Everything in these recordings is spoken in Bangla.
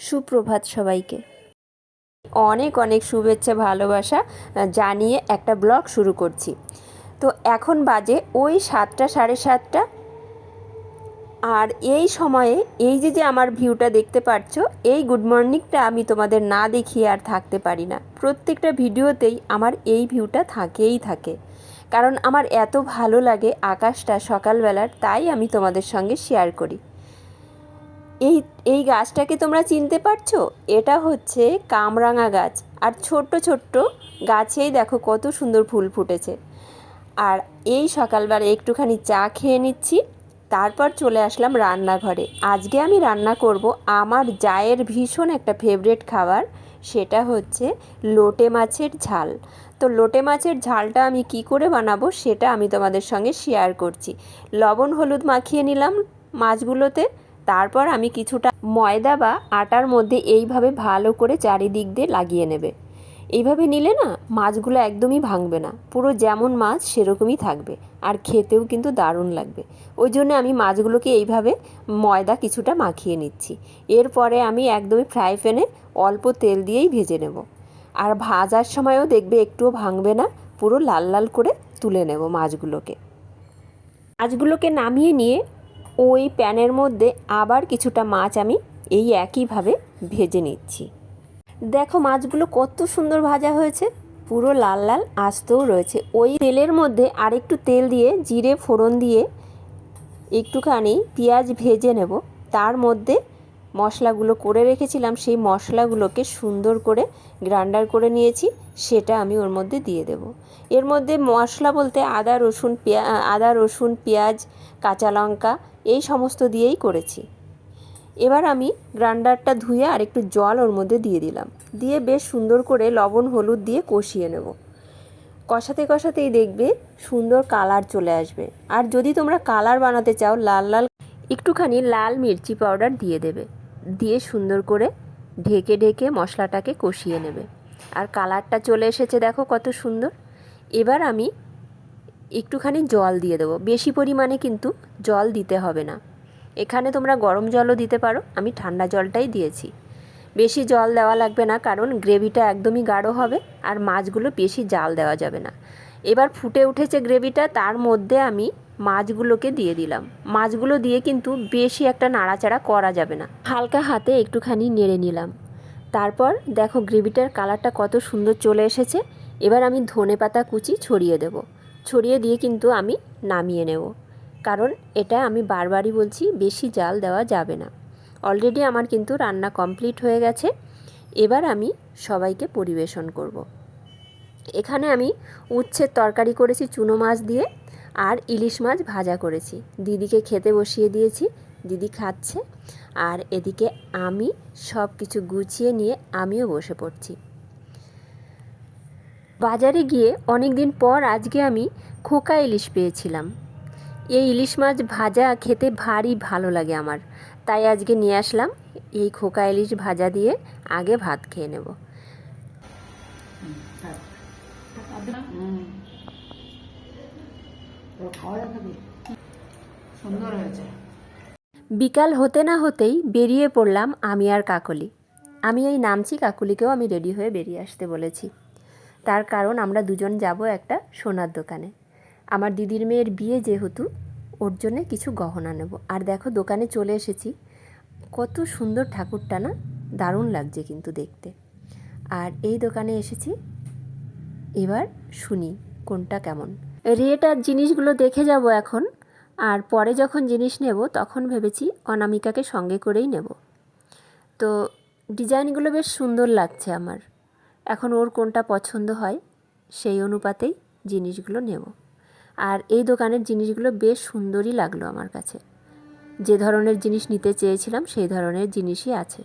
সুপ্রভাত সবাইকে। অনেক অনেক শুভেচ্ছা, ভালোবাসা জানিয়ে একটা ব্লগ শুরু করছি। তো এখন বাজে ওই সাতটা, সাড়ে সাতটা। আর এই সময়ে এই যে যে আমার ভিউটা দেখতে পাচ্ছ এই গুড মর্নিংটা আমি তোমাদের না দেখিয়ে আর থাকতে পারি না। প্রত্যেকটা ভিডিওতেই আমার এই ভিউটা থাকেই থাকে। কারণ আমার এত ভালো লাগে আকাশটা সকালবেলার, তাই আমি তোমাদের সঙ্গে শেয়ার করি। এই এই গাছটাকে তোমরা চিনতে পারছ? এটা হচ্ছে কামরাঙা গাছ। আর ছোট্ট ছোট্ট গাছেই দেখো কত সুন্দর ফুল ফুটেছে। আর এই সকালবেলা একটুখানি চা খেয়ে নিচ্ছি, তারপর চলে আসলাম রান্নাঘরে। আজকে আমি রান্না করব আমার জায়ের ভীষণ একটা ফেভারেট খাবার, সেটা হচ্ছে লোটে মাছের ঝাল। তো লোটে মাছের ঝালটা আমি কি করে বানাবো সেটা আমি তোমাদের সঙ্গে শেয়ার করছি। লবণ, হলুদ মাখিয়ে নিলাম মাছগুলোতে। তারপর আমি কিছুটা ময়দা বা আটার মধ্যে এইভাবে ভালো করে চারিদিক দিয়ে লাগিয়ে নেবে। এইভাবে নিলে না মাছগুলো একদমই ভাঙবে না। পুরো যেমন মাছ সেরকমই থাকবে। আর খেতেও কিন্তু দারুণ লাগবে। ওই জন্য আমি মাছগুলোকে এইভাবে ময়দা কিছুটা মাখিয়ে নিচ্ছি। এরপরে আমি একদমই ফ্রাই প্যানে অল্প তেল দিয়েই ভেজে নেব। আর ভাজার সময়ও দেখবে একটুও ভাঙবে না। পুরো লাল লাল করে তুলে নেব মাছগুলোকে। মাছগুলোকে নামিয়ে নিয়ে ওই প্যানের মধ্যে আবার কিছুটা মাছ আমি এই একইভাবে ভেজে নিচ্ছি। দেখো মাছগুলো কত সুন্দর ভাজা হয়েছে, পুরো লাল লাল আস্তেও রয়েছে। ওই তেলের মধ্যে আরেকটু তেল দিয়ে, জিরে ফোড়ন দিয়ে একটুখানি পেঁয়াজ ভেজে নেব। তার মধ্যে মশলাগুলো করে রেখেছিলাম, সেই মশলাগুলোকে সুন্দর করে গ্রাইন্ডার করে নিয়েছি, সেটা আমি ওর মধ্যে দিয়ে দেব। এর মধ্যে মশলা বলতে আদা রসুন পেঁয়া, আদা রসুন পেঁয়াজ কাঁচা লঙ্কা, এই সমস্ত দিয়েই করেছি। এবার আমি গ্রাইন্ডারটা ধুয়ে আর একটু জল ওর মধ্যে দিয়ে দিলাম। দিয়ে বেশ সুন্দর করে লবণ, হলুদ দিয়ে কষিয়ে নেব। কষাতে কষাতেই দেখবে সুন্দর কালার চলে আসবে। আর যদি তোমরা কালার বানাতে চাও, লাল লাল, একটুখানি লাল মির্চি পাউডার দিয়ে দেবে। দিয়ে সুন্দর করে ঢেকে ঢেকে মশলাটাকে কষিয়ে নেবে। আর কালারটা চলে এসেছে, দেখো কত সুন্দর। এবার আমি একটুখানি জল দিয়ে দেবো। বেশি পরিমাণে কিন্তু জল দিতে হবে না। এখানে তোমরা গরম জলও দিতে পারো, আমি ঠান্ডা জলটাই দিয়েছি। বেশি জল দেওয়া লাগবে না, কারণ গ্রেভিটা একদমই গাঢ় হবে আর মাছগুলো বেশি জাল দেওয়া যাবে না। এবার ফুটে উঠেছে গ্রেভিটা, তার মধ্যে আমি মাছগুলোকে দিয়ে দিলাম। মাছগুলো দিয়ে কিন্তু বেশি একটা নাড়াচাড়া করা যাবে না। হালকা হাতে একটুখানি নেড়ে নিলাম। তারপর দেখো গ্রেভিটার কালারটা কত সুন্দর চলে এসেছে। এবার আমি ধনে পাতা কুচি ছড়িয়ে দেব। ছড়িয়ে দিয়ে কিন্তু আমি নামিয়ে নেব। কারণ এটা আমি বারবারই বলছি, বেশি জাল দেওয়া যাবে না। অলরেডি আমার কিন্তু রান্না কমপ্লিট হয়ে গেছে। এবার আমি সবাইকে পরিবেশন করব। এখানে আমি উচ্ছের তরকারি করেছি চুনো মাছ দিয়ে, আর ইলিশ মাছ ভাজা করেছি। দিদিকে খেতে বসিয়ে দিয়েছি, দিদি খাচ্ছে। আর এদিকে আমি সব কিছু গুছিয়ে নিয়ে আমিও বসে পড়ছি। বাজারে গিয়ে অনেক দিন পর আজকে আমি খোকা ইলিশ পেয়েছিলাম। এই ইলিশ মাছ ভাজা খেতে ভারী ভালো লাগে আমার। তাই আজকে নিয়ে আসলাম এই খোকা ইলিশ ভাজা দিয়ে আগে ভাত খেয়ে নেব। বিকাল হতে না হতেই বেরিয়ে পড়লাম আমি আর কাকলি। আমি এই নামছি, কাকুলিকেও আমি রেডি হয়ে বেরিয়ে আসতে বলেছি। তার কারণ আমরা দুজন যাব একটা সোনার দোকানে। আমার দিদির মেয়ের বিয়ে যেহেতু, ওর জন্যে কিছু গহনা নেব। আর দেখো, দোকানে চলে এসেছি। কত সুন্দর ঠাকুরটা না, দারুণ লাগছে কিন্তু দেখতে। আর এই দোকানে এসেছি। এবার শুনি, কোনটা কেমন। রেট আর জিনিসগুলো দেখে যাব এখন। আর পরে যখন জিনিস নেব, তখন ভেবেছি অনামিকাকে সঙ্গে করেই নেব। তো, ডিজাইনগুলো বেশ সুন্দর লাগছে আমার। এখন ওর কোনটা পছন্দ হয়, সেই অনুপাতেই জিনিসগুলো নেব। আর এই দোকানের জিনিসগুলো বেশ সুন্দরই লাগল আমার কাছে। যে ধরনের জিনিস নিতে চেয়েছিলাম, সেই ধরনের জিনিসই আছে।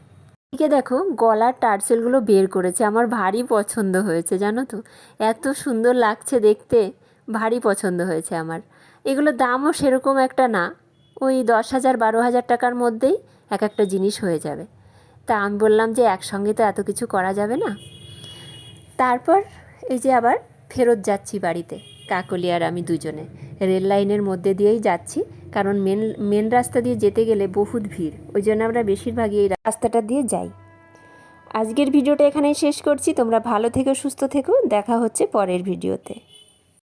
এদিকে দেখো, গলার টার্সেলগুলো বের করেছে। আমার ভারী পছন্দ হয়েছে, জানো তো? এত সুন্দর লাগছে দেখতে। ভারী পছন্দ হয়েছে আমার। এগুলো দামও সেরকম একটা না। ওই দশ হাজার, বারো হাজার টাকার মধ্যেই এক একটা জিনিস হয়ে যাবে। তা আমি বললাম যে, একসঙ্গে তো এত কিছু করা যাবে না। তারপর এই যে আবার ফেরত যাচ্ছি বাড়িতে, কাকলি আর আমি দুজনে। রেল লাইনের মধ্যে দিয়েই যাচ্ছি, কারণ মেন মেন রাস্তা দিয়ে যেতে গেলে বহুত ভিড়, ওই জন্য আমরা বেশিরভাগই এই রাস্তাটা দিয়ে যাই। আজকের ভিডিওটা এখানেই শেষ করছি, তোমরা ভালো থেকো, সুস্থ থেকো, দেখা হচ্ছে পরের ভিডিওতে।